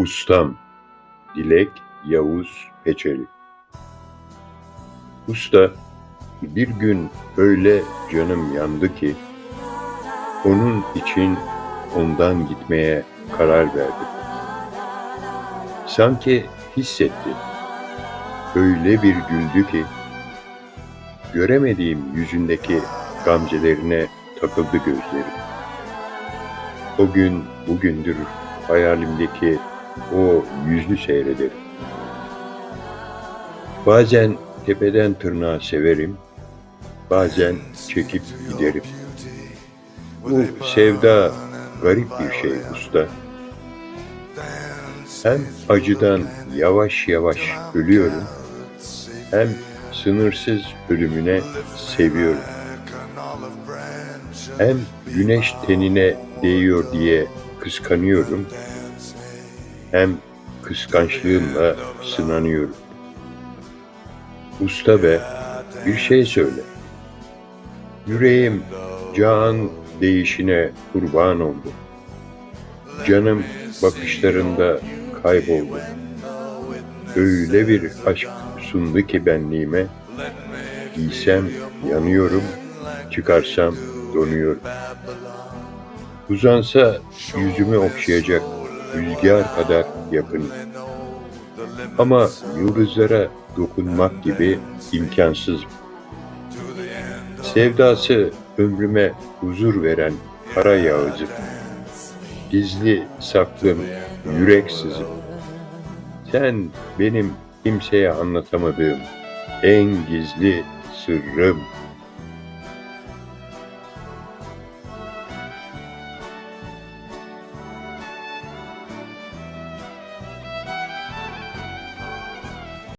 Ustam Dilek Yavuz Peçeli Usta bir gün öyle canım yandı ki onun için ondan gitmeye karar verdim. Sanki hissetti. Öyle bir güldü ki göremediğim yüzündeki gamzelerine takıldı gözlerim. O gün bugündür hayalimdeki o yüzü seyrederim. Bazen tepeden tırnağa severim, bazen çekip giderim. Bu sevda garip bir şey usta. Hem acıdan yavaş yavaş ölüyorum, hem sınırsız ölümüne seviyorum. Hem güneş tenine değiyor diye kıskanıyorum, hem kıskançlığımla sınanıyorum. Usta be, bir şey söyle. Yüreğim can değişine kurban oldu. Canım bakışlarında kayboldu. Öyle bir aşk sundu ki benliğime, giysem yanıyorum, çıkarsam donuyorum. Uzansa yüzümü okşayacak rüzgar kadar yakın. Ama yıldızlara dokunmak gibi imkansız. Sevdası ömrüme huzur veren kara yağızı. Gizli saklım, yürek sızım. Sen benim kimseye anlatamadığım en gizli sırrım.